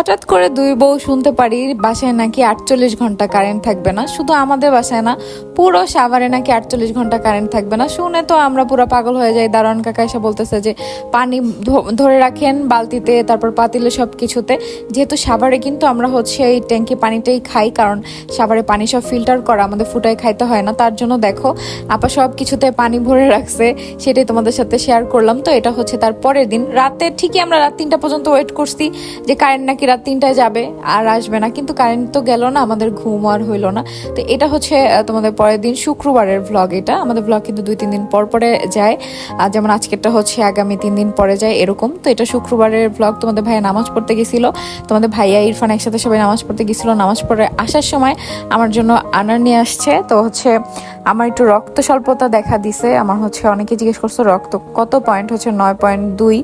হঠাৎ করে দুই বউ শুনতে পারি, বাসায় নাকি আটচল্লিশ ঘণ্টা কারেন্ট থাকবে না। শুধু আমাদের বাসায় না, পুরো সাভারে নাকি আটচল্লিশ ঘণ্টা কারেন্ট থাকবে না। শুনে তো আমরা পুরো পাগল হয়ে যাই। দারোয়ান কাকা এসে বলতেছে যে, পানি ধরে রাখেন বালতিতে, তারপর পাতিলে সব কিছুতে যেহেতু সাভারে কিন্তু আমরা হচ্ছে এই ট্যাঙ্কি পানিটাই খাই, কারণ সাভারে পানি সব ফিল্টার করা, আমাদের ফুটায় খাইতে হয় না। তার জন্য দেখো, আপা সব কিছুতে পানি ভরে রাখছে। সেটাই তোমাদের সাথে শেয়ার করলাম। তো এটা হচ্ছে তার পরের দিন। রাতে ঠিকই আমরা রাত তিনটা পর্যন্ত ওয়েট করছি যে কারেন্ট নাকি রাত তিনটায় যাবে আর আসবে না, কিন্তু কারেন্ট তো গেল না, আমাদের ঘুম আর হইল না। তো এটা হচ্ছে তোমাদের পরের দিন শুক্রবারের ভ্লগ এটা। আমাদের ভ্লগ কিন্তু দুই, তিন দিন পর পরে যায়। আর যেমন আজকেরটা হচ্ছে, আগামী তিন দিন পরে যায় এরকম। তো এটা শুক্রবারের ভ্লগ তোমাদের ভাইয়া নামাজ পড়তে গেছিল। তোমাদের ভাইয়া ইরফান একসাথে সবাই নামাজ পড়তে গেছিল। নামাজ পড়ে আসার সময় আমার জন্য আনার নিয়ে আসছে। তো হচ্ছে, আমার একটু রক্ত স্বল্পতা দেখা দিছে। আমার হচ্ছে, অনেকে জিজ্ঞেস করছে, রক্ত কত? পয়েন্ট হচ্ছে নয় পয়েন্ট দুই।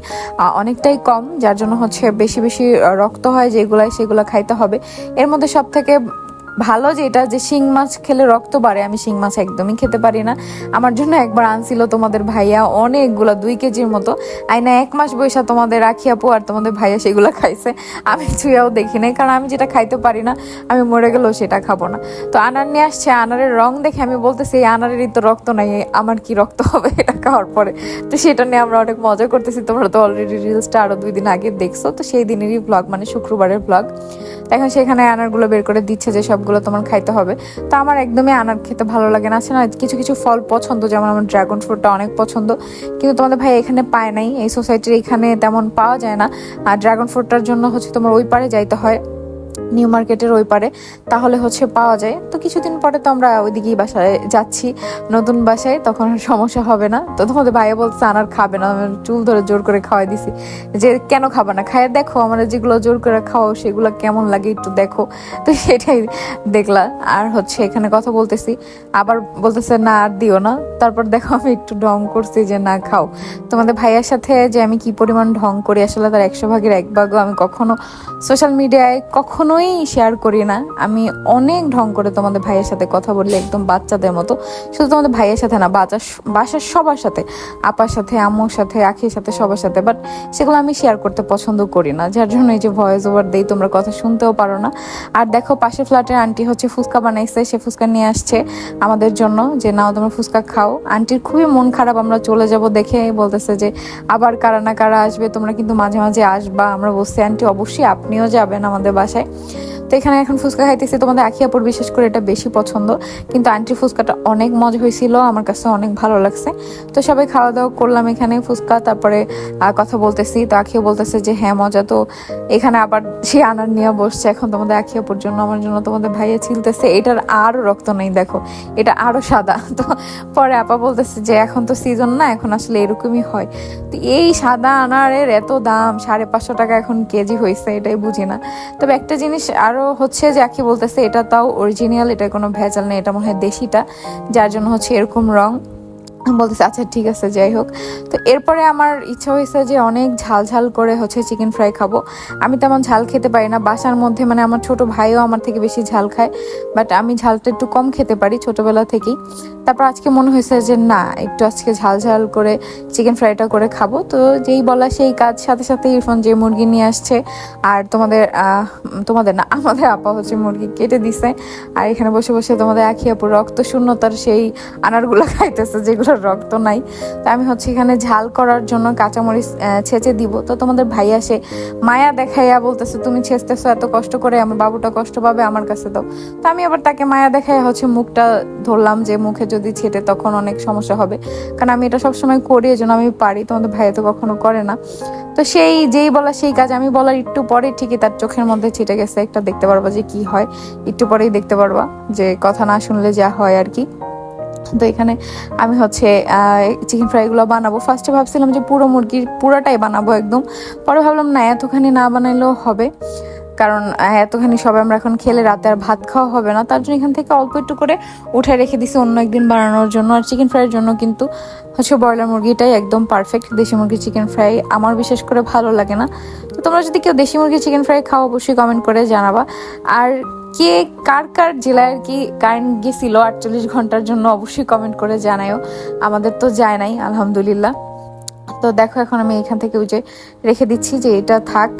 অনেকটাই কম, যার জন্য হচ্ছে বেশি বেশি রক্ত হয় যেগুলাই সেগুলো খাইতে হবে। এর মধ্যে সব থেকে ভালো যেটা যে শিং মাছ খেলে রক্ত বাড়ে, আমি শিং মাছ একদমই খেতে পারি না। আমার জন্য একবার আনছিল তোমাদের ভাইয়া অনেকগুলো, দুই কেজির মতো। আইনা এক মাস বৈশা তোমাদের রাখি আপু আর তোমাদের ভাইয়া সেগুলো খাইছে। আমি ছুঁয়াও দেখি নাই, কারণ আমি যেটা খাইতে পারি না, আমি মরে গেলেও সেটা খাব না। তো আনার নিয়ে আসছে, আনারের রং দেখে আমি বলতেছি, এই আনারেরই তো রক্ত নাই, আমার কি রক্ত হবে এটা খাওয়ার পরে? তো সেটা নিয়ে আমরা অনেক মজা করতেছি, তোমরা তো অলরেডি রিলসটা আরও দুই দিন আগে দেখছ, তো সেই দিনেরই ব্লগ মানে শুক্রবারের ব্লগ এখন সেখানে আনারগুলো বের করে দিচ্ছে যে সবগুলো তোমার খাইতে হবে। তো আমার একদমই আনার খেতে ভালো লাগে না। আছে না, কিছু কিছু ফল পছন্দ, যেমন আমার ড্রাগন ফ্রুটটা অনেক পছন্দ। কিন্তু তোমাদের ভাই এখানে পায় নাই। এই সোসাইটির এখানে তেমন পাওয়া যায় না। আর ড্রাগন ফ্রুটটার জন্য হচ্ছে তোমার ওই পারে যাইতে হয়। নিউ মার্কেটের ওই পারে, তাহলে হচ্ছে পাওয়া যায়। তো কিছুদিন পরে তো আমরা ওইদিকেই বাসায় যাচ্ছি। নতুন বাসায় তখন সমস্যা হবে না। তো তোমাদের ভাইয়া বলছে, আনার খাবে না। চুল ধরে জোর করে খাওয়াই দিছি। যে, কেন খাবে না? খাইয়ে দেখো, আমরা যেগুলো জোর করে খাও সেগুলো কেমন লাগে একটু দেখো। তো সেটাই দেখলা। আর হচ্ছে এখানে কথা বলতেছি। আবার বলতেছে, না, আর দিও না। তারপর দেখো, আমি একটু ঢং করছি যে, না, খাও। তোমাদের ভাইয়ার সাথে যে, আমি কি পরিমাণ ঢং করি, আসলে তার একশো ভাগের এক ভাগও আমি কখনো সোশ্যাল মিডিয়ায় কখনোই শেয়ার করি না। আমি অনেক ঢং করে তোমাদের ভাইয়ের সাথে কথা বললে একদম বাচ্চাদের মতো। শুধু তোমাদের ভাইয়ের সাথে না বাচ্চা বাসার সবার সাথে। আপার সাথে, আম্মুর সাথে, আখির সাথে, সবার সাথে। বাট সেগুলো আমি শেয়ার করতে পছন্দ করি না। যার জন্য এই যে ভয়েস ওভার দেই, তোমরা কথা শুনতেও পারো না। আর দেখো, পাশের ফ্ল্যাটের আন্টি হচ্ছে ফুচকা বানাইছে, সে ফুচকা নিয়ে আসছে আমাদের জন্য যে, নাও, তোমরা ফুচকা খাও। আন্টির খুবই মন খারাপ, আমরা চলে যাব দেখে বলতেছে যে, আবার কারা না কারা আসবে, তোমরা কিন্তু মাঝে মাঝে আসবা। আমরা বসছি আন্টি অবশ্যই আপনিও যাবেন আমাদের বাসায়। 想。তো এখানে এখন ফুচকা খাইতেছি। তোমাদের আখিয়াপুর বিশেষ করে এটা বেশি পছন্দ। কিন্তু আন্টি ফুচকাটা অনেক মজা হয়েছিল, আমার কাছে অনেক ভালো লাগছে। তো সবাই খাওয়া দাওয়া করলাম এখানে ফুচকা, তারপরে কথা বলতেছি। তো আখিও বলতেছে যে হ্যাঁ মজা। তো এখানে আবার সে আনার নিয়ে বসছে। এখন তোমাদের আখিয়াপুর জন্য, আমার জন্য তোমাদের ভাইয়া ছিলতেছে এটার আরও রক্ত নেই, দেখো। এটা আরও সাদা। তো পরে আপা বলতেছে যে, এখন তো সিজন না, এখন আসলে এরকমই হয়। তো এই সাদা আনারের এত দাম, সাড়ে পাঁচশো টাকা এখন কেজি হয়েছে, এটাই বুঝি না। তবে একটা জিনিস আরও হচ্ছে যে আঁকি বলতেছে, এটা তাও অরিজিনাল এটা কোনো ভেজাল নেই, এটা মনে হয় দেশিটা, যার জন্য হচ্ছে এরকম রং। বলতেছে আচ্ছা ঠিক আছে, যাই হোক। তো এরপরে আমার ইচ্ছা হয়েছে যে অনেক ঝাল ঝাল করে হচ্ছে চিকেন ফ্রাই খাব। আমি তেমন ঝাল খেতে পারি না। বাসার মধ্যে মানে আমার ছোট ভাইও আমার থেকে বেশি ঝাল খায় বাট আমি ঝালটা একটু কম খেতে পারি ছোটবেলা থেকেই। তারপর আজকে মনে হয়েছে যে না, একটু আজকে ঝাল ঝাল করে চিকেন ফ্রাইটা করে খাব। তো যেই বলা সেই কাজ, সাথে সাথে ইরফান যে মুরগি নিয়ে আসছে, আর তোমাদের তোমাদের না, আমাদের আপা হচ্ছে মুরগি কেটে দিছে। আর এখানে বসে বসে তোমাদের আখি আপু রক্ত শূন্যতার সেই আনারগুলো খাইতেছে যেগুলোর রক্ত নাই। তো আমি হচ্ছে এখানে ঝাল করার জন্য কাঁচামরিচ ছেঁচে দিব। তো তোমাদের ভাই আসে, মায়া দেখাইয়া বলতেছে, তুমি ছেঁচতেছো এত কষ্ট করে, আমার বাবুটা কষ্ট পাবে, আমার কাছে দাও। তো আমি আবার তাকে মায়া দেখাই হচ্ছে মুখটা ধরলাম যে, মুখে যদি ছেটে তখন অনেক সমস্যা হবে। কারণ আমি এটা সবসময় করি, এজন্য আমি পারি, তোমাদের ভাইয়া তো কখনো করে না। তো সেই, যেই বলা সেই কাজ, আমি বলার একটু পরে ঠিকই তার চোখের মধ্যে ছিটে গেছে। একটা দেখতে পারবা যে কি হয়, একটু পরেই দেখতে পারবা যে কথা না শুনলে যা হয় আর কি। তো এখানে আমি হচ্ছে চিকেন ফ্রাইগুলো বানাবো। ফার্স্টে ভাবছিলাম যে পুরো মুরগির পুরোটাই বানাবো একদম। পরে ভাবলাম, না, এতখানি না বানাইলেও হবে। কারণ এতখানি সবাই আমরা এখন খেলে রাতে আর ভাত খাওয়া হবে না। তার জন্য এখান থেকে অল্প একটু করে উঠে রেখে দিছি অন্য একদিন বানানোর জন্য। আর চিকেন ফ্রাইয়ের জন্য কিন্তু হচ্ছে ব্রয়লার মুরগিটাই একদম পারফেক্ট দেশি মুরগির চিকেন ফ্রাই আমার বিশেষ করে ভালো লাগে না। তো তোমরা যদি কেউ দেশি মুরগির চিকেন ফ্রাই খাও, অবশ্যই কমেন্ট করে জানাবা। আর কে কার কার জেলায় আর কি কারেন্ট গেছিল আটচল্লিশ ঘণ্টার জন্য অবশ্যই কমেন্ট করে জানায়ও। আমাদের তো যায় নাই, আলহামদুলিল্লাহ। তো দেখো এখন আমি এখান থেকে ওই যে রেখে দিচ্ছি যে এটা থাক,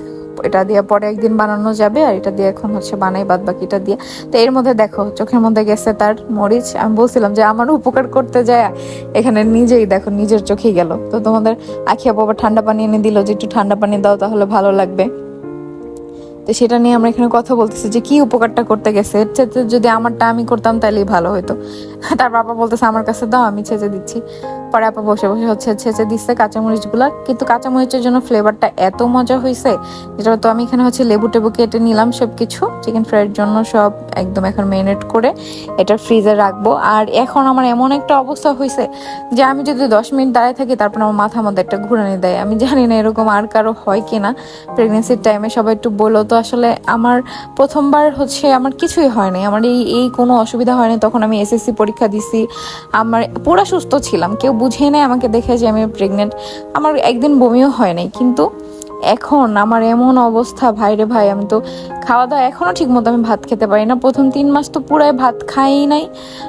এটা দিয়ে পরে একদিন বানানো যাবে আর এটা দিয়ে এখন হচ্ছে বানাই বাদ বাকিটা দিয়ে। তো এর মধ্যে দেখো, চোখের মধ্যে গেছে তার মরিচ। আমি বলছিলাম যে আমার উপকার করতে যায়, এখানে নিজেই দেখো, নিজের চোখেই গেল। তো তোমাদের আখিয়া বাবা ঠান্ডা পানি এনে দিল যে একটু ঠান্ডা পানি দাও তাহলে ভালো লাগবে। তো সেটা নিয়ে আমরা এখানে কথা বলতেছি যে কি উপকারটা করতে গেছে। যদি আমারটা আমি করতাম তাহলেই ভালো হতো তার বাবা বলতেছে, আমার কাছে দাও, আমি ছেঁচে দিচ্ছি। পরে আপা বসে বসে হচ্ছে ছেঁচে দিচ্ছে কাঁচামরিচগুলা। কিন্তু কাঁচামরিচের জন্য ফ্লেভারটা এত মজা হয়েছে যেটা তো আমি এখানে হচ্ছে লেবু টেবু কেটে নিলাম সব কিছু চিকেন ফ্রাইয়ের জন্য সব একদম এখন মেরিনেট করে এটা ফ্রিজে রাখব। আর এখন আমার এমন একটা অবস্থা হয়েছে যে আমি যদি দশ মিনিট দাঁড়িয়ে থাকি, তারপর আমার মাথার মধ্যে একটা ঘুরানি দেয়। আমি জানি না এরকম আর কারও হয় কিনা। প্রেগনেন্সির টাইমে সবাই একটু বলো তো আসলে আমার প্রথমবার হচ্ছে আমার কিছুই হয় নাই। আমার এই এই কোনো অসুবিধা হয়নি তখন আমি এসএসসি পরীক্ষা দিছি। আমার পুরা সুস্থ ছিলাম। কেউ বুঝে নেয় আমাকে দেখে যে আমি প্রেগনেন্ট আমার একদিন বমিও হয় নাই। কিন্তু এখন আমার এমন অবস্থা ভাইরে ভাই, আমি তো খাওয়া দাওয়া এখনও ঠিক মতো আমি ভাত খেতে পারি না। প্রথম তিন মাস তো পুরাই ভাত খাই নাই।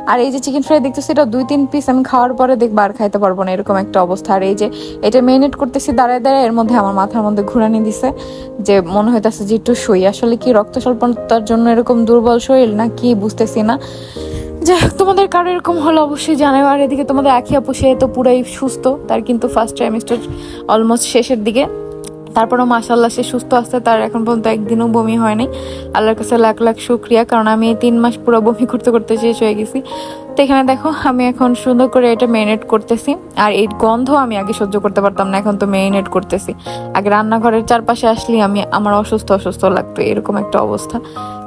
আর এই যে চিকেন ফ্রাই দেখতেছি সেটা দুই তিন পিস আমি খাওয়ার পরে দেখব আর খাইতে পারব না, এরকম একটা অবস্থা। আর এই যে এটা মেরিনেট করতেছি, দাঁড়ায় দাঁড়ায় এর মধ্যে আমার মাথার মধ্যে ঘুরানি দিছে, যে মনে হইতেছে যে একটু শুই। আসলে কি রক্ত স্বল্পতার জন্য এরকম দুর্বল শরীর না কি বুঝতেছি না। যাই হোক, তোমাদের কারও এরকম হলো অবশ্যই জানাবে আর এদিকে তোমাদের আখি আপু সে তো পুরাই সুস্থ, তার কিন্তু ফার্স্ট ট্রাইমেস্টার অলমোস্ট শেষের দিকে। তারপরও মাসাল্লাহ সে সুস্থ আছে, তার এখন পর্যন্ত একদিনও বমি হয়নি। আল্লাহর কাছে লাখ লাখ শুক্রিয়া, কারণ আমি তিন মাস পুরো বমি করতে করতে শেষ হয়ে গেছি। তো এখানে দেখো, আমি এখন সুন্দর করে এটা মেরিনেট করতেছি। আর এই গন্ধ আমি আগে সহ্য করতে পারতাম না, এখন তো মেরিনেট করতেছি। আগে রান্নাঘরের চারপাশে আসলে আমি, আমার অসুস্থ অসুস্থ লাগতো এরকম একটা অবস্থা।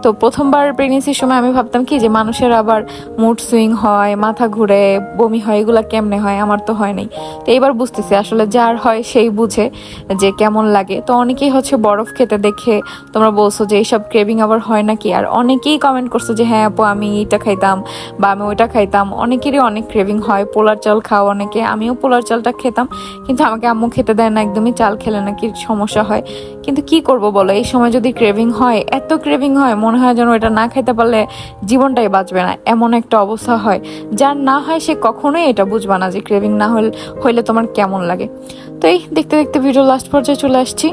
তো প্রথমবার প্রেগনেন্সির সময় আমি ভাবতাম কি যে মানুষের আবার মুড সুইং হয়, মাথা ঘুরে, বমি হয়, এগুলা কেমনে হয়? আমার তো হয় নাই। তো এবার বুঝতেছি, আসলে যার হয় সেই বুঝে যে কেমন লাগে। তো অনেকেই হচ্ছে বরফ খেতে দেখে তোমরা বলছো যে এইসব ক্রেভিং আবার হয় নাকি? আর অনেকেই কমেন্ট করছ যে হ্যাঁ আপু, আমি এটা খাইতাম বা আমি ওইটা খাইতাম। অনেকেরই অনেক ক্রেভিং হয়। পোলার চাল খাও অনেকে। আমিও পোলার চালটা খেতাম। কিন্তু আমাকে আম্মু খেতে দেয় না, একদমই চাল খেলে নাকি সমস্যা হয়? কিন্তু কি করব বলো? এই সময় যদি ক্রেভিং হয়, এত ক্রেভিং হয়, মনে হয় যেন এটা না খাইতে পারলে জীবনটাই বাঁচবে না। এমন একটা অবস্থা হয়। যার না হয় সে কখনোই এটা বুঝবে না যে ক্রেভিং না হলে, হইলে তোমার কেমন লাগে। তো এই দেখতে দেখতে ভিডিও লাস্ট পর্যায়ে চলে আসছি।